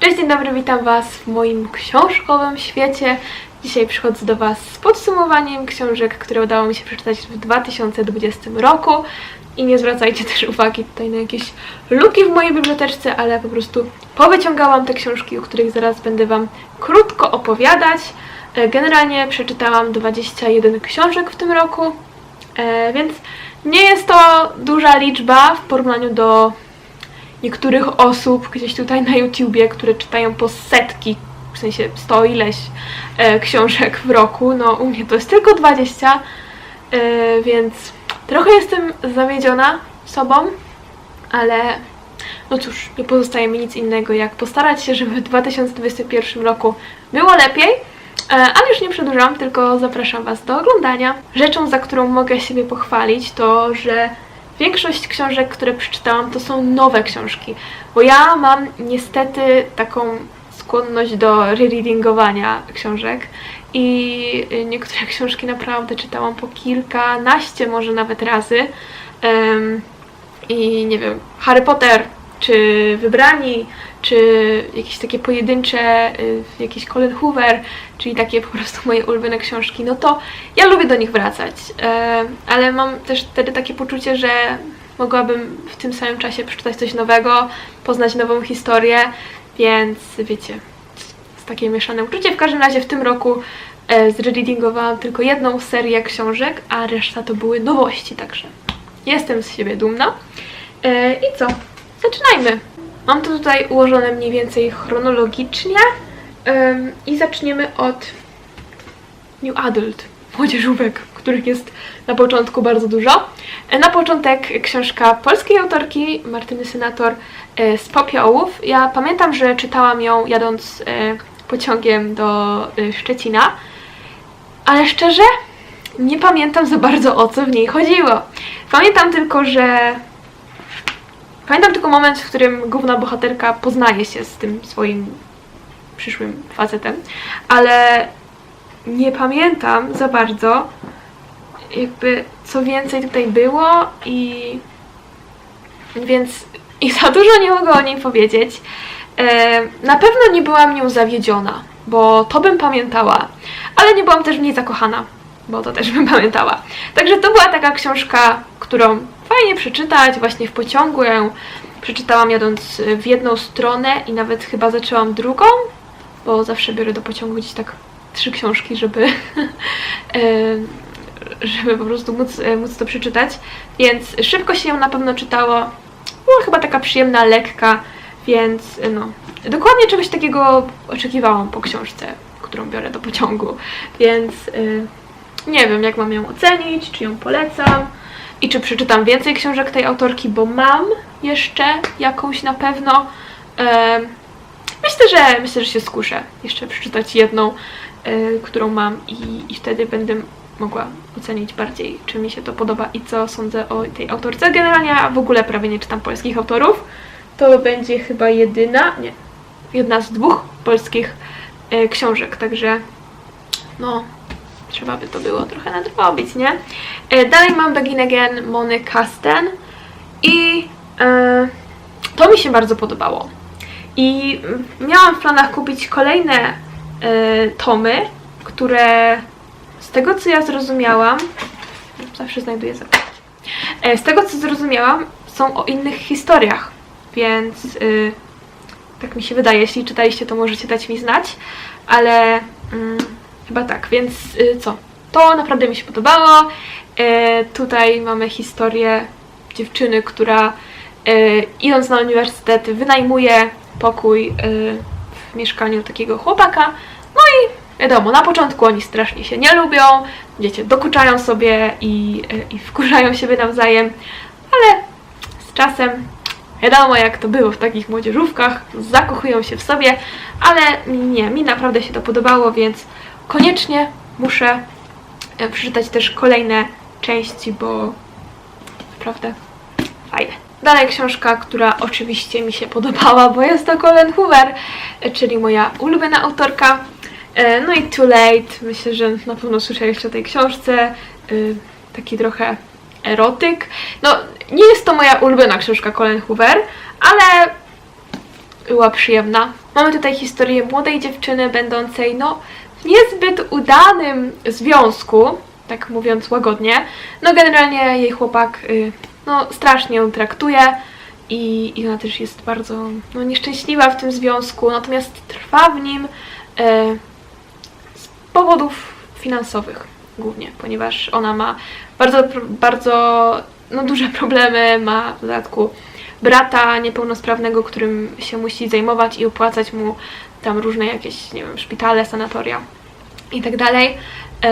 Cześć, dzień dobry, witam Was w moim książkowym świecie. Dzisiaj przychodzę do Was z podsumowaniem książek, które udało mi się przeczytać w 2020 roku. I nie zwracajcie też uwagi tutaj na jakieś luki w mojej biblioteczce, ale po prostu powyciągałam te książki, o których zaraz będę Wam krótko opowiadać. E, Generalnie przeczytałam 21 książek w tym roku, e, więc nie jest to duża liczba w porównaniu do niektórych osób gdzieś tutaj na YouTubie, które czytają po setki, w sensie 100 ileś e, książek w roku. No u mnie to jest tylko 20, e, więc trochę jestem zawiedziona sobą, ale no cóż, nie pozostaje mi nic innego jak postarać się, żeby w 2021 roku było lepiej. E, Ale już nie przedłużam, tylko zapraszam Was do oglądania. Rzeczą, za którą mogę siebie pochwalić, to że większość książek, które przeczytałam, to są nowe książki. Bo ja mam niestety taką skłonność do rereadingowania książek i niektóre książki naprawdę czytałam po kilkanaście, może nawet razy. Em, I nie wiem, Harry Potter, czy Wybrani, czy jakieś takie pojedyncze, y, jakieś Colin Hoover, czyli takie po prostu moje ulubione książki, no to ja lubię do nich wracać. E, ale mam też wtedy takie poczucie, że mogłabym w tym samym czasie przeczytać coś nowego, poznać nową historię, więc wiecie, jest takie mieszane uczucie. W każdym razie w tym roku e, zreadingowałam tylko jedną serię książek, a reszta to były nowości, także jestem z siebie dumna. E, I co? Zaczynajmy! Mam to tutaj ułożone mniej więcej chronologicznie em, i zaczniemy od New Adult, młodzieżówek, których jest na początku bardzo dużo. E, Na początek książka polskiej autorki Martyny Senator e, z Popiołów. Ja pamiętam, że czytałam ją jadąc e, pociągiem do Szczecina, ale szczerze nie pamiętam za bardzo o co w niej chodziło. Pamiętam tylko, że Pamiętam tylko moment, w którym główna bohaterka poznaje się z tym swoim przyszłym facetem, ale nie pamiętam za bardzo jakby co więcej tutaj było i więc i za dużo nie mogę o niej powiedzieć. E, na pewno nie byłam nią zawiedziona, bo to bym pamiętała, ale nie byłam też w niej zakochana, bo to też bym pamiętała. Także to była taka książka, którą fajnie przeczytać właśnie w pociągu. Ja ją przeczytałam jadąc w jedną stronę i nawet chyba zaczęłam drugą, bo zawsze biorę do pociągu gdzieś tak trzy książki, żeby, e, żeby po prostu móc, e, móc to przeczytać. Więc szybko się ją na pewno czytało. Była chyba taka przyjemna, lekka, więc e, no, dokładnie czegoś takiego oczekiwałam po książce, którą biorę do pociągu. Więc e, nie wiem, jak mam ją ocenić, czy ją polecam i czy przeczytam więcej książek tej autorki, bo mam jeszcze jakąś na pewno. Myślę, że myślę, że się skuszę jeszcze przeczytać jedną, e, którą mam i, i wtedy będę mogła ocenić bardziej, czy mi się to podoba i co sądzę o tej autorce. Generalnie ja w ogóle prawie nie czytam polskich autorów. To będzie chyba jedyna, nie, jedna z dwóch polskich e, książek, także no, trzeba by to było trochę nadrobić, nie? E, dalej mam Begin Again Mony Kasten i e, to mi się bardzo podobało. I miałam w planach kupić kolejne e, tomy, które z tego co ja zrozumiałam, zawsze znajduję zakaz. E, z tego co zrozumiałam, są o innych historiach, więc y, tak mi się wydaje. Jeśli czytaliście, to możecie dać mi znać, ale mm, chyba tak, więc y, co? To naprawdę mi się podobało. E, tutaj mamy historię dziewczyny, która e, idąc na uniwersytet wynajmuje pokój e, w mieszkaniu takiego chłopaka. No i wiadomo, na początku oni strasznie się nie lubią, wiecie, dokuczają sobie i, e, i wkurzają siebie nawzajem, ale z czasem wiadomo jak to było w takich młodzieżówkach, zakochują się w sobie, ale nie, mi naprawdę się to podobało, więc koniecznie muszę e, przeczytać też kolejne części, bo naprawdę fajne. Dalej książka, która oczywiście mi się podobała, bo jest to Colin Hoover, e, czyli moja ulubiona autorka. E, No i Too Late, myślę, że na pewno słyszeliście o tej książce. Taki trochę erotyk. No, nie jest to moja ulubiona książka Colin Hoover, ale była przyjemna. Mamy tutaj historię młodej dziewczyny będącej no, niezbyt udanym związku, tak mówiąc łagodnie. No generalnie jej chłopak y, no, strasznie ją traktuje i, i ona też jest bardzo no, nieszczęśliwa w tym związku, natomiast trwa w nim y, z powodów finansowych głównie, ponieważ ona ma bardzo, bardzo no, duże problemy, ma w dodatku brata niepełnosprawnego, którym się musi zajmować i opłacać mu tam różne jakieś, nie wiem, szpitale, sanatoria i tak dalej. E,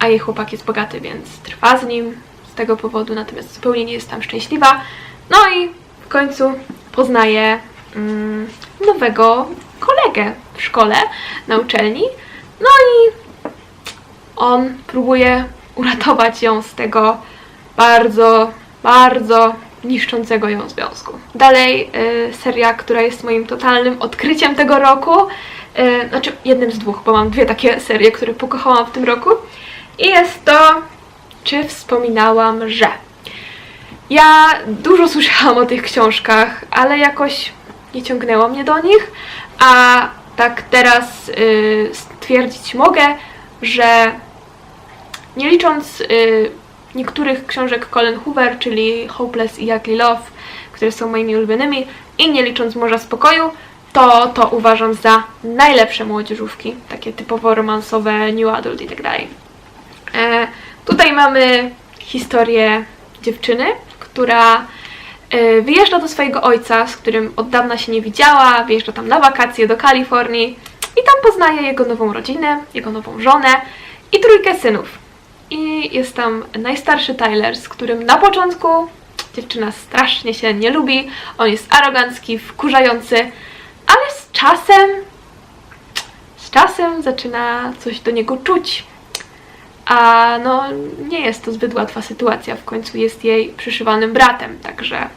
A jej chłopak jest bogaty, więc trwa z nim z tego powodu, natomiast zupełnie nie jest tam szczęśliwa. No i w końcu poznaje mm, nowego kolegę w szkole, na uczelni. No i on próbuje uratować ją z tego bardzo, bardzo niszczącego ją związku. Dalej y, seria, która jest moim totalnym odkryciem tego roku, y, znaczy jednym z dwóch, bo mam dwie takie serie, które pokochałam w tym roku i jest to Czy wspominałam, że ja dużo słyszałam o tych książkach, ale jakoś nie ciągnęło mnie do nich, a tak teraz y, stwierdzić mogę, że nie licząc y, niektórych książek Colin Hoover, czyli Hopeless i Ugly Love, które są moimi ulubionymi, i nie licząc Morza Spokoju, to to uważam za najlepsze młodzieżówki, takie typowo romansowe, new adult i tak dalej. E, Tutaj mamy historię dziewczyny, która e, wyjeżdża do swojego ojca, z którym od dawna się nie widziała, wyjeżdża tam na wakacje do Kalifornii i tam poznaje jego nową rodzinę, jego nową żonę i trójkę synów. I jest tam najstarszy Tyler, z którym na początku dziewczyna strasznie się nie lubi, on jest arogancki, wkurzający, ale z czasem, z czasem zaczyna coś do niego czuć. A no, nie jest to zbyt łatwa sytuacja, w końcu jest jej przyszywanym bratem, także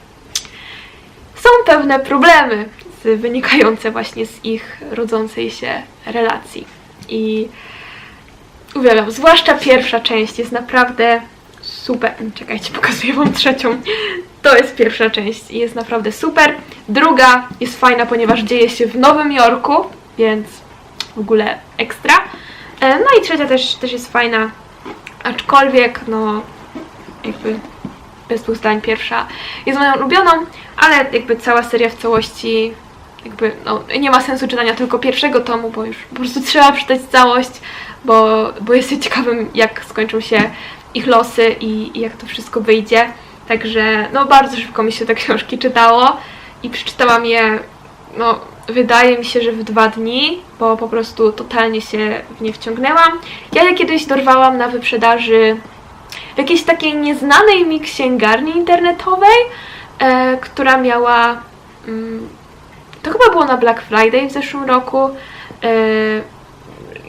są pewne problemy wynikające właśnie z ich rodzącej się relacji. I uwielbiam, zwłaszcza pierwsza część jest naprawdę super. Czekajcie, pokazuję wam trzecią. To jest pierwsza część i jest naprawdę super. Druga jest fajna, ponieważ dzieje się w Nowym Jorku, więc w ogóle ekstra. E, No i trzecia też, też jest fajna, aczkolwiek no jakby bez dwóch zdań pierwsza jest moją ulubioną, ale jakby cała seria w całości jakby no, nie ma sensu czytania tylko pierwszego tomu, bo już po prostu trzeba przeczytać całość, bo, bo jestem ciekawym jak skończą się ich losy i, i jak to wszystko wyjdzie. Także no bardzo szybko mi się te książki czytało i przeczytałam je no wydaje mi się, że w dwa dni, bo po prostu totalnie się w nie wciągnęłam. Ja je kiedyś dorwałam na wyprzedaży w jakiejś takiej nieznanej mi księgarni internetowej, e, która miała. Mm, to chyba było na Black Friday w zeszłym roku. E,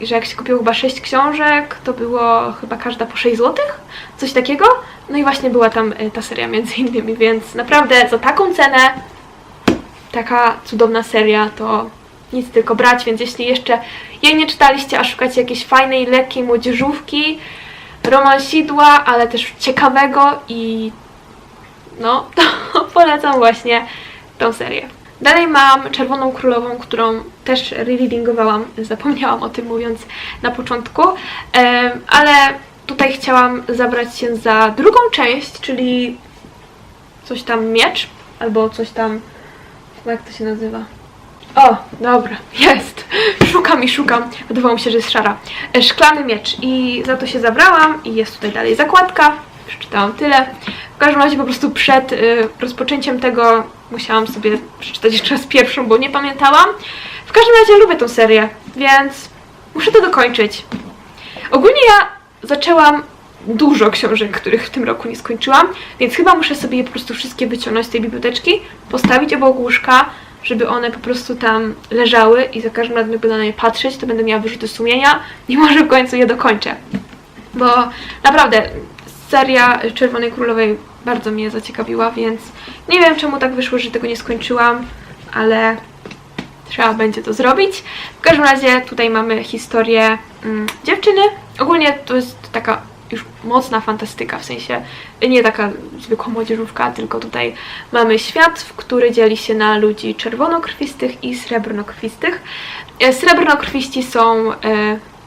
że jak się kupiło chyba 6 książek, to było chyba każda po 6 zł, coś takiego. No i właśnie była tam e, ta seria między innymi, więc naprawdę za taką cenę taka cudowna seria, to nic tylko brać, więc jeśli jeszcze jej nie czytaliście, a szukacie jakiejś fajnej, lekkiej młodzieżówki, romansidła, ale też ciekawego i no, to polecam właśnie tą serię. Dalej mam Czerwoną Królową, którą też rereadingowałam, zapomniałam o tym mówiąc na początku, ale tutaj chciałam zabrać się za drugą część, czyli coś tam miecz, albo coś tam jak to się nazywa? O, dobra, jest. Szukam i szukam. Wydawało mi się, że jest szara. E, Szklany miecz i za to się zabrałam i jest tutaj dalej zakładka. Przeczytałam tyle. W każdym razie po prostu przed y, rozpoczęciem tego musiałam sobie przeczytać jeszcze raz pierwszą, bo nie pamiętałam. W każdym razie lubię tą serię, więc muszę to dokończyć. Ogólnie ja zaczęłam dużo książek, których w tym roku nie skończyłam, więc chyba muszę sobie je po prostu wszystkie wyciągnąć z tej biblioteczki, postawić obok łóżka, żeby one po prostu tam leżały i za każdym razem jak będę na nie patrzeć, to będę miała wyrzuty sumienia i może w końcu je dokończę. Bo naprawdę seria Czerwonej Królowej bardzo mnie zaciekawiła, więc nie wiem czemu tak wyszło, że tego nie skończyłam, ale trzeba będzie to zrobić. W każdym razie tutaj mamy historię mm, dziewczyny. Ogólnie to jest taka już mocna fantastyka, w sensie nie taka zwykła młodzieżówka, tylko tutaj mamy świat, w który dzieli się na ludzi czerwonokrwistych i srebrnokrwistych. E, Srebrnokrwiści są e,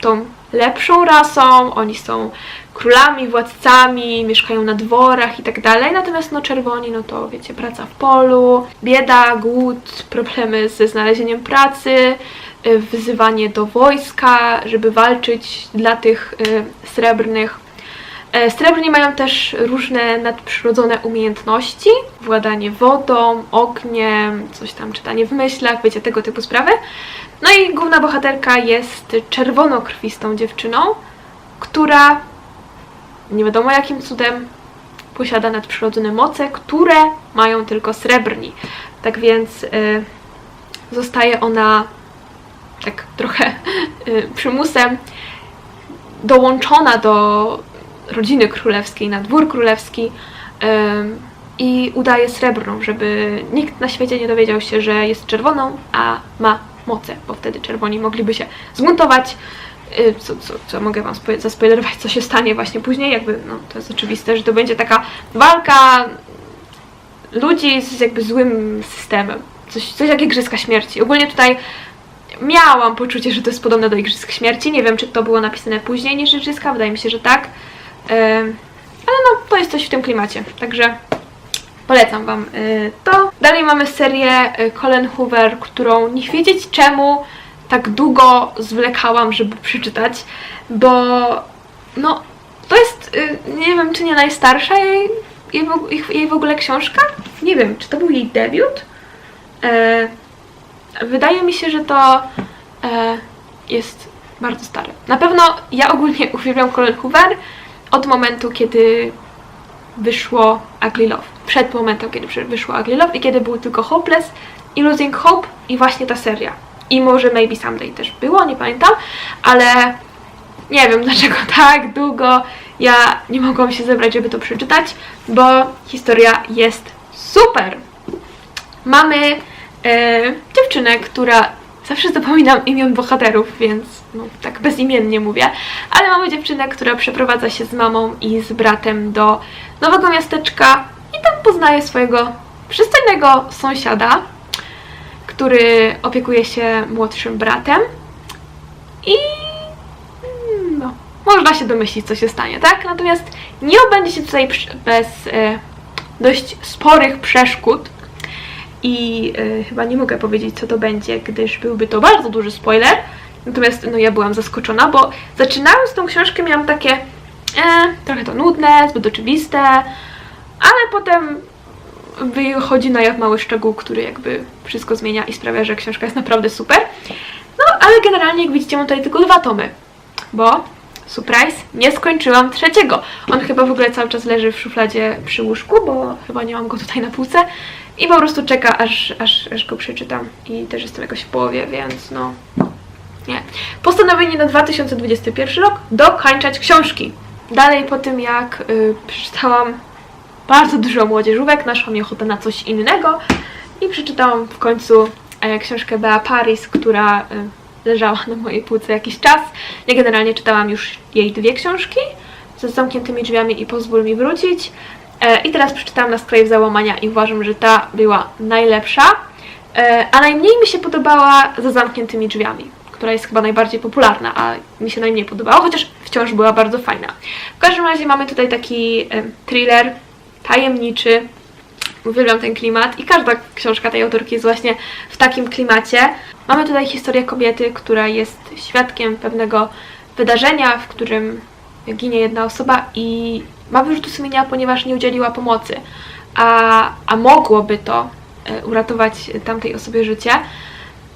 tą lepszą rasą, oni są królami, władcami, mieszkają na dworach i tak dalej, natomiast no czerwoni, no to wiecie, praca w polu, bieda, głód, problemy ze znalezieniem pracy, y, wyzywanie do wojska, żeby walczyć dla tych y, srebrnych. E, Srebrni mają też różne nadprzyrodzone umiejętności, władanie wodą, ogniem, coś tam czytanie w myślach, wiecie, tego typu sprawy. No i główna bohaterka jest czerwonokrwistą dziewczyną, która nie wiadomo jakim cudem posiada nadprzyrodzone moce, które mają tylko srebrni. Tak więc y, zostaje ona tak trochę y, przymusem dołączona do rodziny królewskiej, na dwór królewski ym, i udaje srebrną, żeby nikt na świecie nie dowiedział się, że jest czerwoną, a ma moce, bo wtedy czerwoni mogliby się zmuntować. Y, Co, co, co mogę wam spo- zaspoilerować, co się stanie właśnie później, jakby, no to jest oczywiste, że to będzie taka walka ludzi z jakby złym systemem. Coś, coś jak Igrzyska Śmierci. Ogólnie tutaj miałam poczucie, że to jest podobne do Igrzysk Śmierci. Nie wiem, czy to było napisane później niż Igrzyska, wydaje mi się, że tak. Ym, ale no, to jest coś w tym klimacie, także polecam Wam y, to. Dalej mamy serię y, Colin Hoover, którą nie wiedzieć czemu tak długo zwlekałam, żeby przeczytać, bo no, to jest, y, nie wiem, czy nie najstarsza jej, jej, jej w ogóle książka? Nie wiem, czy to był jej debiut? E, wydaje mi się, że to e, jest bardzo stare. Na pewno ja ogólnie uwielbiam Colin Hoover od momentu, kiedy wyszło Ugly Love. Przed momentem, kiedy wyszło Ugly Love i kiedy był tylko Hopeless i Losing Hope i właśnie ta seria. I może Maybe Someday też było, nie pamiętam, ale nie wiem dlaczego tak długo ja nie mogłam się zebrać, żeby to przeczytać, bo historia jest super. Mamy e, dziewczynę, która zawsze zapominam imion bohaterów, więc no, tak bezimiennie mówię, ale mamy dziewczynę, która przeprowadza się z mamą i z bratem do nowego miasteczka i tam poznaje swojego przystojnego sąsiada, który opiekuje się młodszym bratem i mm, no, można się domyślić, co się stanie, tak? Natomiast nie obędzie się tutaj bez e, dość sporych przeszkód i e, chyba nie mogę powiedzieć, co to będzie, gdyż byłby to bardzo duży spoiler. Natomiast no, ja byłam zaskoczona, bo zaczynając tą książkę miałam takie e, trochę to nudne, zbyt oczywiste, ale potem wychodzi na jaw mały szczegół, który jakby wszystko zmienia i sprawia, że książka jest naprawdę super. No, ale generalnie, jak widzicie, mam tutaj tylko dwa tomy, bo surprise, nie skończyłam trzeciego. On chyba w ogóle cały czas leży w szufladzie przy łóżku, bo chyba nie mam go tutaj na półce i po prostu czeka, aż, aż, aż go przeczytam i też jestem jakoś w połowie, więc no, nie. Postanowienie na 2021 rok dokończać książki. Dalej po tym, jak y, przeczytałam bardzo dużo młodzieżówek, naszła mi ochotę na coś innego i przeczytałam w końcu e, książkę Bea Paris, która e, leżała na mojej półce jakiś czas. Ja generalnie czytałam już jej dwie książki ze zamkniętymi drzwiami i Pozwól mi wrócić. E, I teraz przeczytałam Na skraju załamania i uważam, że ta była najlepsza. A najmniej mi się podobała za zamkniętymi drzwiami, która jest chyba najbardziej popularna, a mi się najmniej podobała, chociaż wciąż była bardzo fajna. W każdym razie mamy tutaj taki thriller tajemniczy. Uwielbiam ten klimat i każda książka tej autorki jest właśnie w takim klimacie. Mamy tutaj historię kobiety, która jest świadkiem pewnego wydarzenia, w którym ginie jedna osoba i ma wyrzuty sumienia, ponieważ nie udzieliła pomocy. A, a mogłoby to e, uratować tamtej osobie życie.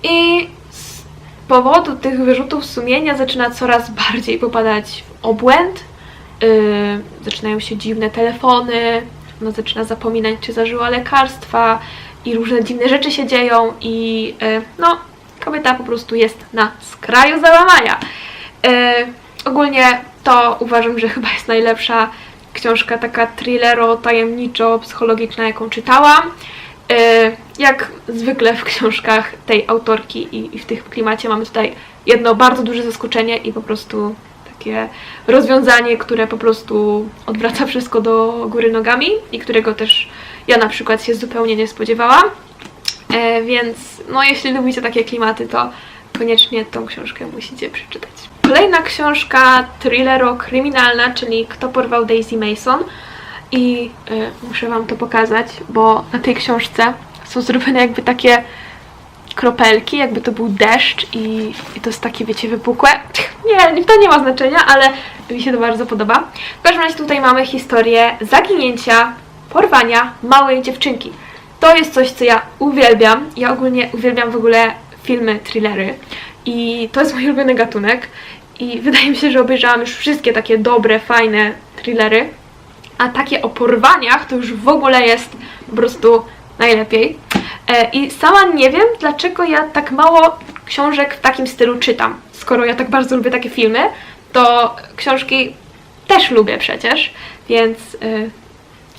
I z powodu tych wyrzutów sumienia zaczyna coraz bardziej popadać w obłęd. Yy, zaczynają się dziwne telefony, ona zaczyna zapominać, czy zażyła lekarstwa i różne dziwne rzeczy się dzieją i yy, no, kobieta po prostu jest na skraju załamania. Yy, ogólnie to uważam, że chyba jest najlepsza książka taka thrillero, tajemniczo, psychologiczna, jaką czytałam. Yy, jak zwykle w książkach tej autorki i, i w tych klimacie mamy tutaj jedno bardzo duże zaskoczenie i po prostu takie rozwiązanie, które po prostu odwraca wszystko do góry nogami i którego też ja na przykład się zupełnie nie spodziewałam. E, więc no jeśli lubicie takie klimaty, to koniecznie tą książkę musicie przeczytać. Kolejna książka thrillero-kryminalna, czyli Kto porwał Daisy Mason. I y, muszę Wam to pokazać, bo na tej książce są zrobione jakby takie kropelki, jakby to był deszcz i, i to jest takie, wiecie, wypukłe. Nie, to nie ma znaczenia, ale mi się to bardzo podoba. W każdym razie tutaj mamy historię zaginięcia, porwania małej dziewczynki. To jest coś, co ja uwielbiam. Ja ogólnie uwielbiam w ogóle filmy, thrillery i to jest mój ulubiony gatunek i wydaje mi się, że obejrzałam już wszystkie takie dobre, fajne thrillery, a takie o porwaniach to już w ogóle jest po prostu najlepiej. E, I sama nie wiem, dlaczego ja tak mało książek w takim stylu czytam. Skoro ja tak bardzo lubię takie filmy, to książki też lubię przecież, więc y,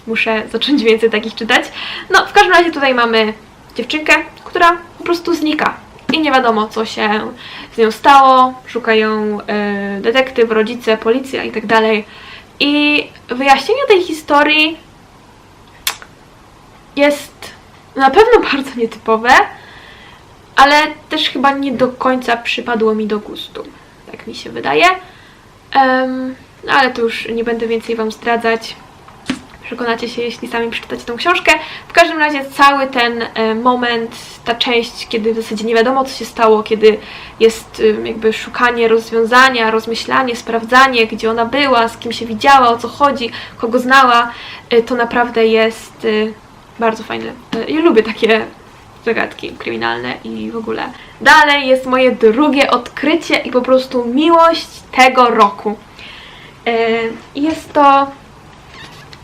muszę zacząć więcej takich czytać. No, w każdym razie tutaj mamy dziewczynkę, która po prostu znika. I nie wiadomo, co się z nią stało. Szukają y, detektyw, rodzice, policja i tak dalej. I wyjaśnienie tej historii jest na pewno bardzo nietypowe, ale też chyba nie do końca przypadło mi do gustu. Tak mi się wydaje. Em, no ale to już nie będę więcej Wam zdradzać. Przekonacie się, jeśli sami przeczytacie tą książkę. W każdym razie cały ten e, moment, ta część, kiedy w zasadzie nie wiadomo, co się stało, kiedy jest e, jakby szukanie rozwiązania, rozmyślanie, sprawdzanie, gdzie ona była, z kim się widziała, o co chodzi, kogo znała, e, to naprawdę jest bardzo fajne. E, Ja lubię takie zagadki kryminalne i w ogóle. Dalej jest moje drugie odkrycie i po prostu miłość tego roku. E, Jest to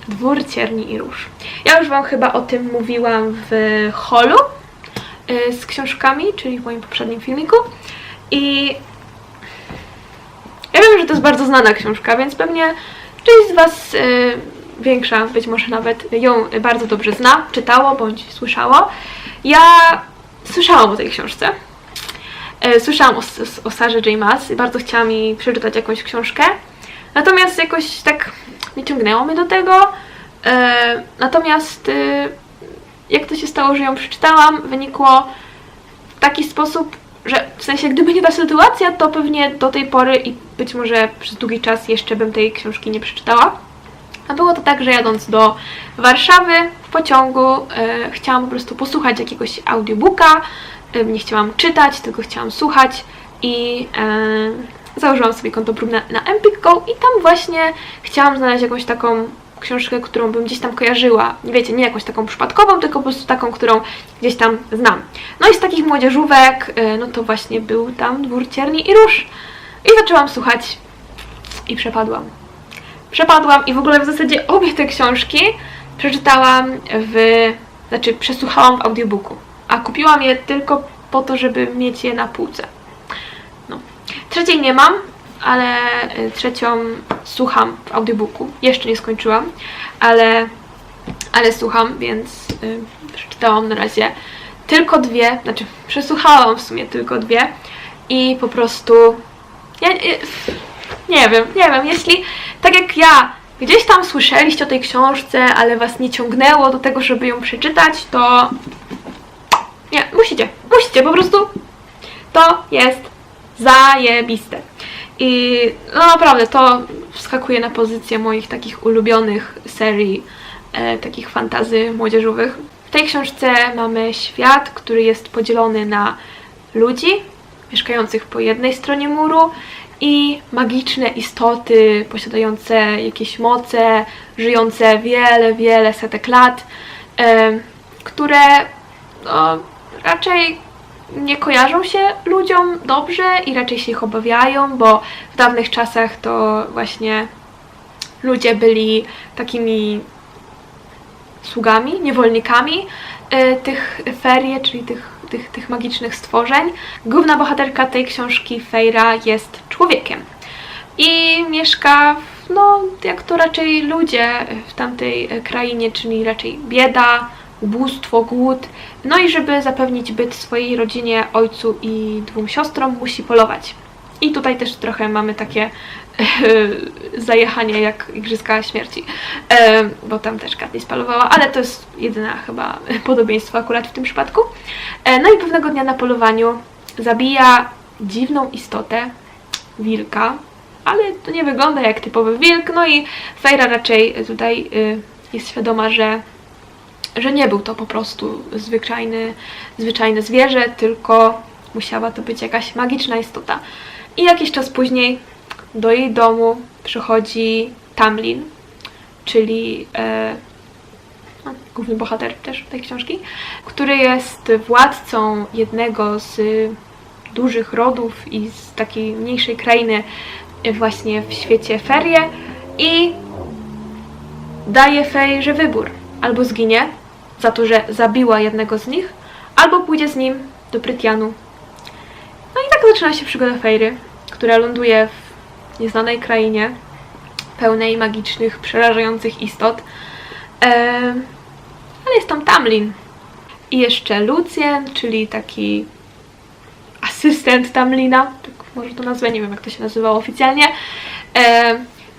Dwór Cierni i Róż. Ja już Wam chyba o tym mówiłam w holu y, z książkami, czyli w moim poprzednim filmiku. I ja wiem, że to jest bardzo znana książka, więc pewnie część z Was, y, większa być może nawet, ją bardzo dobrze zna, czytało bądź słyszało. Ja słyszałam o tej książce. Y, Słyszałam o, o Sarze J. Maas i bardzo chciałam jej przeczytać jakąś książkę. Natomiast jakoś tak nie ciągnęło mnie do tego. E, natomiast e, jak to się stało, że ją przeczytałam, wynikło w taki sposób, że w sensie gdyby nie ta sytuacja, to pewnie do tej pory i być może przez długi czas jeszcze bym tej książki nie przeczytała. A było to tak, że jadąc do Warszawy w pociągu e, chciałam po prostu posłuchać jakiegoś audiobooka. E, nie chciałam czytać, tylko chciałam słuchać i e, założyłam sobie konto próbne na Empik Go i tam właśnie chciałam znaleźć jakąś taką książkę, którą bym gdzieś tam kojarzyła. Wiecie, nie jakąś taką przypadkową, tylko po prostu taką, którą gdzieś tam znam. No i z takich młodzieżówek, no to właśnie był tam Dwór Cierni i Róż. I zaczęłam słuchać i przepadłam. Przepadłam i w ogóle w zasadzie obie te książki przeczytałam w... Znaczy przesłuchałam w audiobooku. A kupiłam je tylko po to, żeby mieć je na półce. No. Trzeciej nie mam, ale y, trzecią słucham w audiobooku. Jeszcze nie skończyłam, ale, ale słucham, więc y, przeczytałam na razie tylko dwie, znaczy przesłuchałam w sumie tylko dwie i po prostu ja, ja, nie wiem, nie wiem, jeśli tak jak ja gdzieś tam słyszeliście o tej książce, ale was nie ciągnęło do tego, żeby ją przeczytać, to nie, musicie, musicie, po prostu to jest zajebiste. I no naprawdę to wskakuje na pozycję moich takich ulubionych serii, e, takich fantazy młodzieżowych. W tej książce mamy świat, który jest podzielony na ludzi mieszkających po jednej stronie muru i magiczne istoty posiadające jakieś moce, żyjące wiele, wiele setek lat, e, które no, raczej nie kojarzą się ludziom dobrze i raczej się ich obawiają, bo w dawnych czasach to właśnie ludzie byli takimi sługami, niewolnikami y, tych ferie, czyli tych, tych, tych magicznych stworzeń. Główna bohaterka tej książki, Fejra, jest człowiekiem i mieszka, w, no, jak to raczej ludzie w tamtej e, krainie, czyli raczej bieda, ubóstwo, głód. No i żeby zapewnić byt swojej rodzinie, ojcu i dwóm siostrom, musi polować. I tutaj też trochę mamy takie zajechanie jak Igrzyska Śmierci, e, bo tam też Katniss palowała, ale to jest jedyne chyba podobieństwo akurat w tym przypadku. E, no i pewnego dnia na polowaniu zabija dziwną istotę, wilka, ale to nie wygląda jak typowy wilk, no i Fejra raczej tutaj y, jest świadoma, że że nie był to po prostu zwyczajny, zwyczajne zwierzę, tylko musiała to być jakaś magiczna istota. I jakiś czas później do jej domu przychodzi Tamlin, czyli e, no, główny bohater też tej książki, który jest władcą jednego z dużych rodów i z takiej mniejszej krainy właśnie w świecie Ferie i daje Fejrze wybór. Albo zginie za to, że zabiła jednego z nich, albo pójdzie z nim do Prytianu. Zaczyna się przygoda Fejry, która ląduje w nieznanej krainie, pełnej magicznych, przerażających istot. Ale jest tam Tamlin. I jeszcze Lucien, czyli taki asystent Tamlina, tak może to nazwę, nie wiem jak to się nazywało oficjalnie.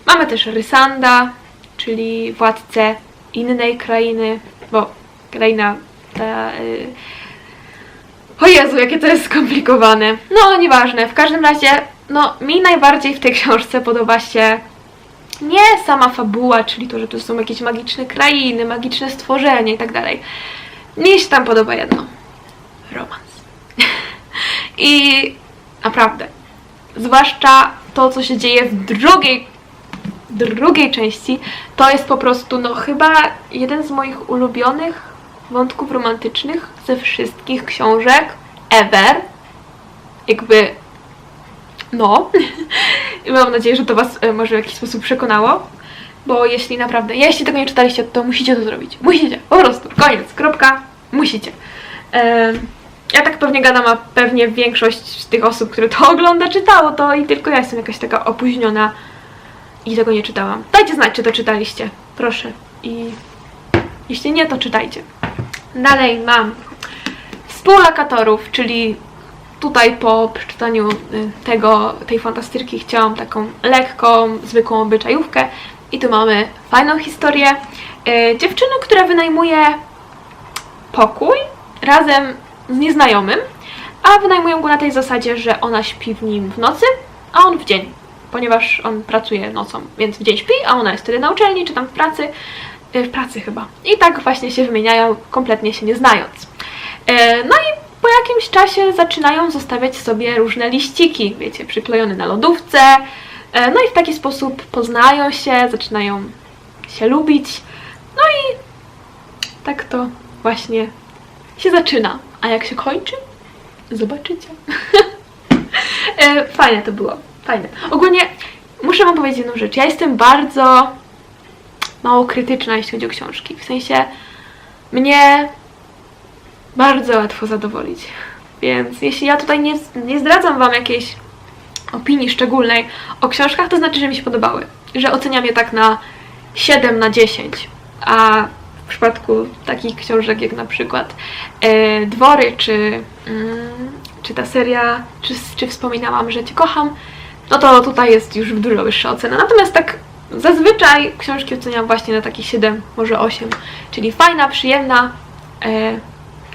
Mamy też Rysanda, czyli władcę innej krainy, bo kraina ta... Y... O Jezu, jakie to jest skomplikowane. No, nieważne. W każdym razie, no, mi najbardziej w tej książce podoba się nie sama fabuła, czyli to, że tu są jakieś magiczne krainy, magiczne stworzenia i tak dalej. Mnie się tam podoba jedno. Romans. I naprawdę, zwłaszcza to, co się dzieje w drugiej drugiej części, to jest po prostu, no chyba jeden z moich ulubionych wątków romantycznych ze wszystkich książek ever. Jakby, no. I mam nadzieję, że to Was e, może w jakiś sposób przekonało. Bo jeśli naprawdę, jeśli tego nie czytaliście, to musicie to zrobić. Musicie, po prostu, koniec, kropka, musicie. ja tak pewnie gadam, a pewnie większość z tych osób, które to ogląda, czytało to i tylko ja jestem jakaś taka opóźniona i tego nie czytałam. Dajcie znać, czy to czytaliście. Proszę. I jeśli nie, to czytajcie. Dalej mam współlokatorów, czyli tutaj po przeczytaniu y, tego, tej fantastyrki chciałam taką lekką, zwykłą obyczajówkę. I tu mamy fajną historię yy, dziewczyny, która wynajmuje pokój razem z nieznajomym, a wynajmują go na tej zasadzie, że ona śpi w nim w nocy, a on w dzień ponieważ on pracuje nocą, więc w dzień śpi, a ona jest wtedy na uczelni, czy tam w pracy, w pracy chyba. I tak właśnie się wymieniają, kompletnie się nie znając. E, no i po jakimś czasie zaczynają zostawiać sobie różne liściki, wiecie, przyklejone na lodówce. E, no i w taki sposób poznają się, zaczynają się lubić. No i tak to właśnie się zaczyna. A jak się kończy? Zobaczycie. Fajne to było. Fajne. Ogólnie muszę wam powiedzieć jedną rzecz. Ja jestem bardzo mało krytyczna, jeśli chodzi o książki. W sensie mnie bardzo łatwo zadowolić. Więc jeśli ja tutaj nie, nie zdradzam wam jakiejś opinii szczególnej o książkach, to znaczy, że mi się podobały. Że oceniam je tak na 7 na 10. A w przypadku takich książek jak na przykład e, Dwory, czy, mm, czy ta seria, czy, czy wspominałam, że Cię kocham, no to tutaj jest już dużo wyższa ocena. Natomiast tak zazwyczaj książki oceniam właśnie na taki 7, może 8, czyli fajna, przyjemna, e,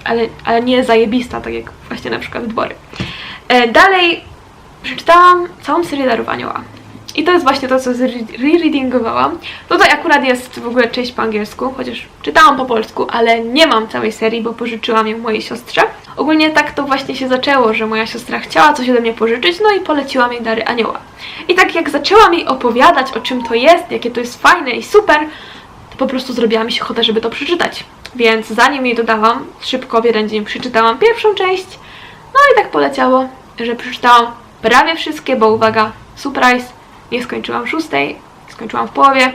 ale, ale nie zajebista, tak jak właśnie na przykład Dwory. E, dalej przeczytałam całą serię Darowanioła. I to jest właśnie to, co rereadingowałam. Tutaj akurat jest w ogóle część po angielsku, chociaż czytałam po polsku, ale nie mam całej serii, bo pożyczyłam ją mojej siostrze. Ogólnie tak to właśnie się zaczęło, że moja siostra chciała coś ode mnie pożyczyć, no i poleciłam jej Dary Anioła. I tak jak zaczęłam jej opowiadać, o czym to jest, jakie to jest fajne i super, to po prostu zrobiła mi się ochota, żeby to przeczytać. Więc zanim jej dodałam, szybko w jeden dzień przeczytałam pierwszą część, no i tak poleciało, że przeczytałam prawie wszystkie, bo uwaga, surprise, nie skończyłam szóstej, skończyłam w połowie.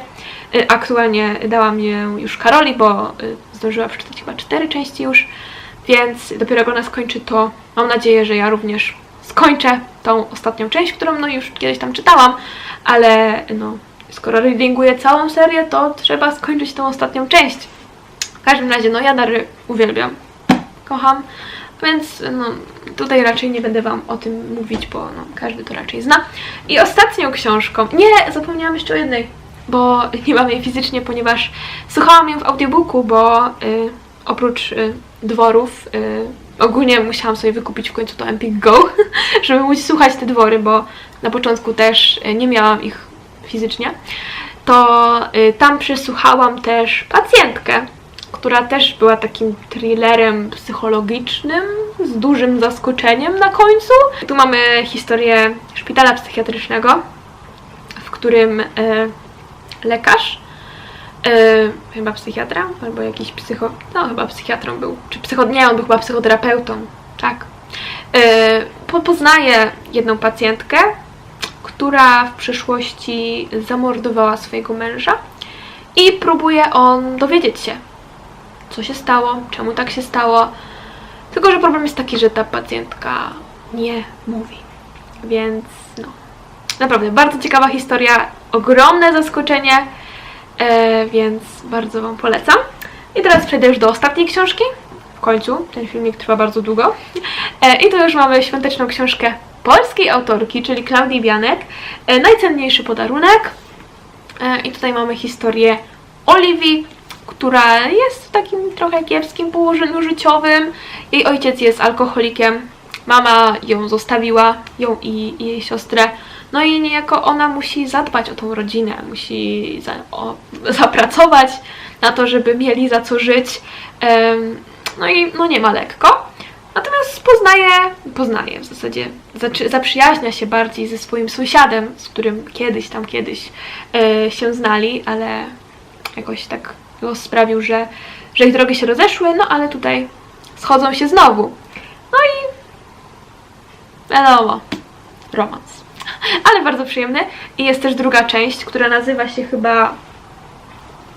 Y, aktualnie dałam je już Karoli, bo y, zdążyła przeczytać chyba cztery części już, więc dopiero jak ona skończy, to mam nadzieję, że ja również skończę tą ostatnią część, którą no już kiedyś tam czytałam, ale no skoro readinguję całą serię, to trzeba skończyć tą ostatnią część. W każdym razie, no ja Dary uwielbiam, kocham, Więc no, tutaj raczej nie będę Wam o tym mówić, bo no, każdy to raczej zna. I ostatnią książką, nie, zapomniałam jeszcze o jednej, bo nie mam jej fizycznie, ponieważ słuchałam ją w audiobooku, bo y, oprócz y, dworów y, ogólnie musiałam sobie wykupić w końcu to Empik Go, żeby móc słuchać te dwory, bo na początku też y, nie miałam ich fizycznie. To y, tam przesłuchałam też pacjentkę, która też była takim thrillerem psychologicznym z dużym zaskoczeniem na końcu. Tu mamy historię szpitala psychiatrycznego, w którym e, lekarz, e, chyba psychiatra, albo jakiś psycho... no chyba psychiatrą był, czy psycho... nie, on był chyba psychoterapeutą, tak. E, po- poznaje jedną pacjentkę, która w przeszłości zamordowała swojego męża i próbuje on dowiedzieć się, co się stało, czemu tak się stało. Tylko, że problem jest taki, że ta pacjentka nie mówi. Więc no. Naprawdę, bardzo ciekawa historia, ogromne zaskoczenie, e, więc bardzo Wam polecam. I teraz przejdę już do ostatniej książki. W końcu, ten filmik trwa bardzo długo. E, I to już mamy świąteczną książkę polskiej autorki, czyli Klaudii Bianek. E, najcenniejszy podarunek. E, I tutaj mamy historię Oliwii, która jest w takim trochę kiepskim położeniu życiowym. Jej ojciec jest alkoholikiem, mama ją zostawiła, ją i, i jej siostrę. No i niejako ona musi zadbać o tą rodzinę, musi za, o, zapracować na to, żeby mieli za co żyć. Em, no i no nie ma lekko. Natomiast poznaje, poznaje w zasadzie, zaprzyjaźnia się bardziej ze swoim sąsiadem, z którym kiedyś tam kiedyś e, się znali, ale jakoś tak sprawił, że, że ich drogi się rozeszły, no ale tutaj schodzą się znowu. No i wiadomo, romans. Ale bardzo przyjemny. I jest też druga część, która nazywa się chyba.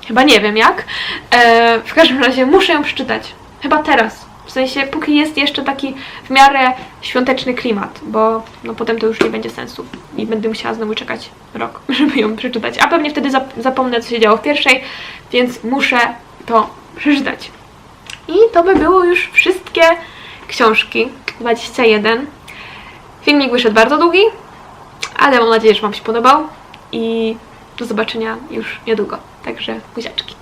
Chyba nie wiem jak. E, w każdym razie muszę ją przeczytać. Chyba teraz. Sensie, póki jest jeszcze taki w miarę świąteczny klimat, bo no potem to już nie będzie sensu i będę musiała znowu czekać rok, żeby ją przeczytać. A pewnie wtedy zap- zapomnę, co się działo w pierwszej, więc muszę to przeczytać. I to by było już wszystkie książki. 21. Filmik wyszedł bardzo długi, ale mam nadzieję, że Wam się podobał i do zobaczenia już niedługo. Także buziaczki.